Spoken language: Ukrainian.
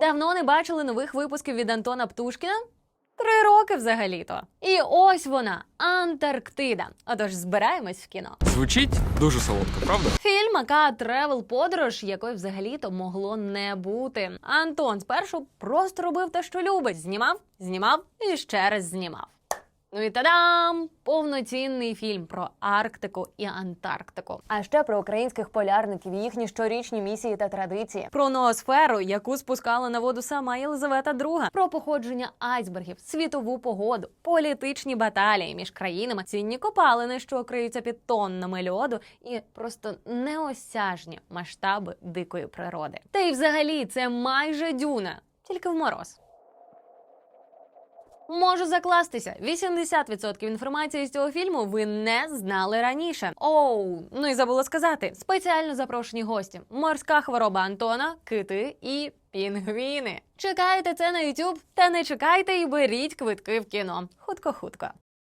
Давно не бачили нових випусків від Антона Птушкіна? Три роки взагалі-то. І ось вона, Антарктида. Отож, збираємось в кіно. Звучить дуже солодко, правда? Фільм, ака тревел подорож, якої взагалі-то могло не бути. Антон спершу просто робив те, що любить. Знімав, знімав і ще раз знімав. Ну і тадам! Повноцінний фільм про Арктику і Антарктику. А ще про українських полярників, їхні щорічні місії та традиції, про ноосферу, яку спускала на воду сама Єлизавета II, про походження айсбергів, світову погоду, політичні баталії між країнами, цінні копалини, що криються під тоннами льоду, і просто неосяжні масштаби дикої природи. Та й взагалі це майже дюна, тільки в мороз. Можу закластися. 80% інформації з цього фільму ви не знали раніше. Оу, ну і забула сказати: спеціально запрошені гості: морська хвороба Антона, кити і пінгвіни. Чекайте це на YouTube? Та не чекайте і беріть квитки в кіно. Хутко-хутко.